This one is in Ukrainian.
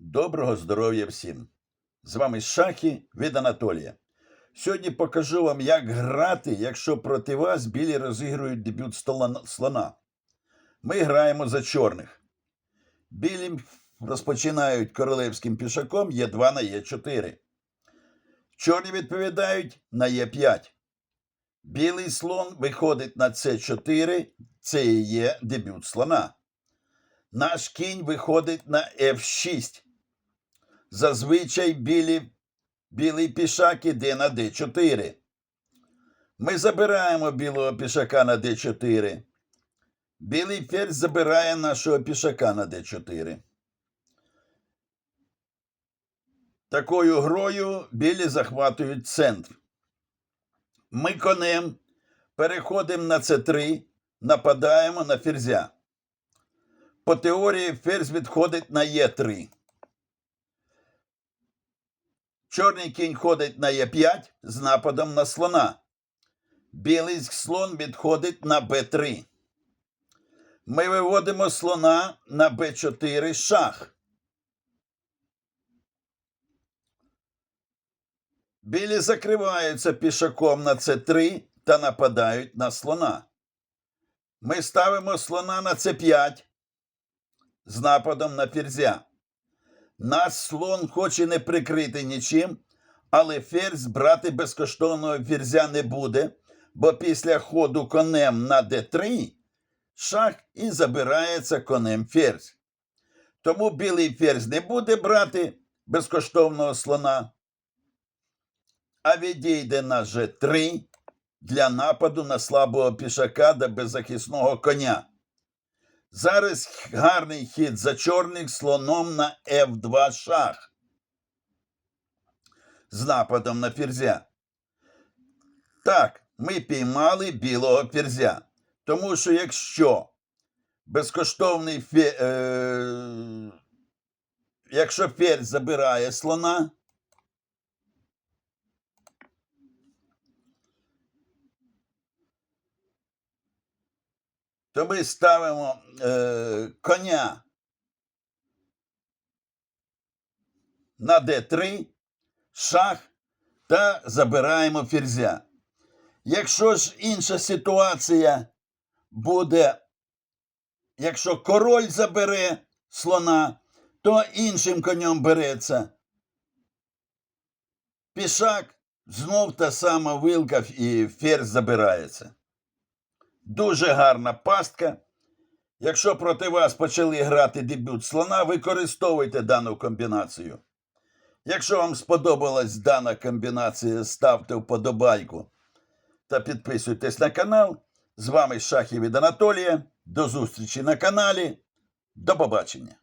Доброго здоров'я всім! З вами Шахи від Анатолія. Сьогодні покажу вам, як грати, якщо проти вас білі розігрують дебют слона. Ми граємо за чорних. Білі розпочинають королевським пішаком Е2 на Е4. Чорні відповідають на Е5. Білий слон виходить на С4, це і є дебют слона. Наш кінь виходить на F6. Зазвичай білі, білий пішак іде на D4. Ми забираємо білого пішака на D4. Білий ферзь забирає нашого пішака на D4. Такою грою білі захватують центр. Ми конем переходимо на С3, нападаємо на ферзя. По теорії ферзь відходить на Е3. Чорний кінь ходить на Е5 з нападом на слона. Білий слон відходить на Б3. Ми виводимо слона на Б4 шах. Білі закриваються пішаком на С3 та нападають на слона. Ми ставимо слона на С5 з нападом на ферзя. Наш слон хоче не прикрити нічим, але ферзь брати безкоштовного ферзя не буде, бо після ходу конем на d3 шах і забирається конем ферзь. Тому білий ферзь не буде брати безкоштовного слона, а відійде на g3 для нападу на слабого пішака та беззахисного коня. Зараз гарний хід за чорних слоном на F2 шах. З нападом на ферзя. Так, ми піймали білого ферзя. Тому що якщо безкоштовний фе... е... якщо ферзь забирає слона, то ми ставимо е, коня на d3, шах та забираємо ферзя. Якщо ж інша ситуація буде, якщо король забере слона, то іншим конем береться. Пішак знов та сама вилка і ферзь забирається. Дуже гарна пастка. Якщо проти вас почали грати дебют слона, використовуйте дану комбінацію. Якщо вам сподобалась дана комбінація, ставте вподобайку та підписуйтесь на канал. З вами Шахів від Анатолія. До зустрічі на каналі. До побачення.